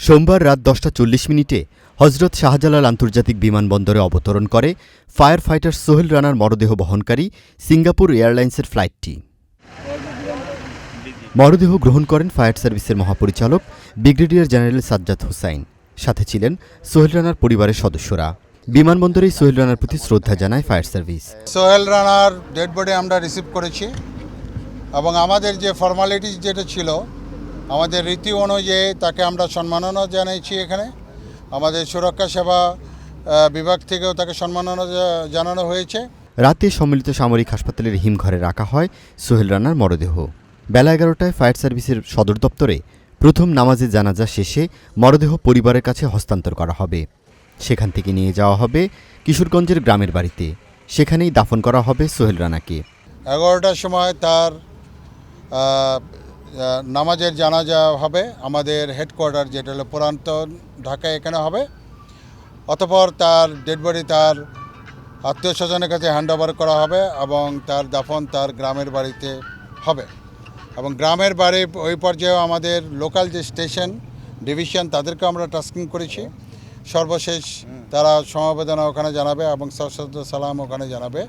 সোমবার রাত দশটা চল্লিশ মিনিটে হজরত শাহজালাল আন্তর্জাতিক বিমানবন্দরে অবতরণ করে ফায়ার ফাইটার সোহেল রানার মরদেহ বহনকারী সিঙ্গাপুর এয়ারলাইন্সের ফ্লাইটটি। মরদেহ গ্রহণ করেন ফায়ার সার্ভিসের মহাপরিচালক ব্রিগেডিয়ার জেনারেল সাজ্জাদ হোসাইন। সাথে ছিলেন সোহেল রানার পরিবারের সদস্যরা। বিমানবন্দরেই সোহেল রানার প্রতি শ্রদ্ধা জানায় ফায়ার সার্ভিস। সোহেল রানার ডেড বডি আমরা রিসিভ করেছি এবং আমাদের যে ফর্মালিটিস যেটা ছিল আমাদের রীতি অনুযায়ী তাকে আমরা সম্মাননা জানাইছি এখানে। আমাদের সুরক্ষা সেবা বিভাগ থেকেও তাকে সম্মাননা জানানো হয়েছে। রাতে সম্মিলিত সামরিক হাসপাতালের হিমঘরে রাখা হয় সোহেল রানার মরদেহ। বেলা এগারোটায় ফায়ার সার্ভিসের সদর দপ্তরে প্রথম নামাজে জানাজা শেষে মরদেহ পরিবারের কাছে হস্তান্তর করা হবে। সেখান থেকে নিয়ে যাওয়া হবে কিশোরগঞ্জের গ্রামের বাড়িতে। সেখানেই দাফন করা হবে সোহেল রানাকে। এগারোটার সময় তার নামাজের জানাজা হবে আমাদের হেডকোয়ার্টার যেটা হলো পুরাতন ঢাকায় এখানে হবে। অতপর তার ডেড বডি তার আত্মীয় স্বজনের কাছে হ্যান্ড ওভার করা হবে এবং তার দাফন তার গ্রামের বাড়িতে হবে। এবং গ্রামের বাড়ি ওই পর্যায়েও আমাদের লোকাল যে স্টেশন ডিভিশন তাদেরকে আমরা টাস্কিং করেছি। সর্বশেষ তারা সমবেদনা ওখানে জানাবে এবং সশস্ত্র সালাম ওখানে জানাবে।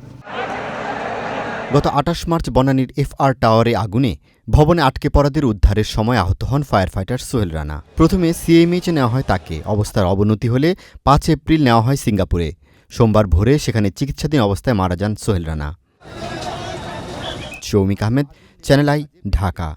গত আটাশ মার্চ বনানীর এফআর টাওয়ারে আগুনে ভবনে আটকে পড়াদের উদ্ধারের সময় আহত হন ফায়ার ফাইটার সোহেল রানা। প্রথমে সিএমএইচে নেওয়া হয় তাকে, অবস্থার অবনতি হলে পাঁচ এপ্রিল নেওয়া হয় সিঙ্গাপুরে। সোমবার ভোরে সেখানে চিকিৎসাধীন অবস্থায় মারা যান Sohel Rana. Shoumik Ahmed, channel I, Dhaka.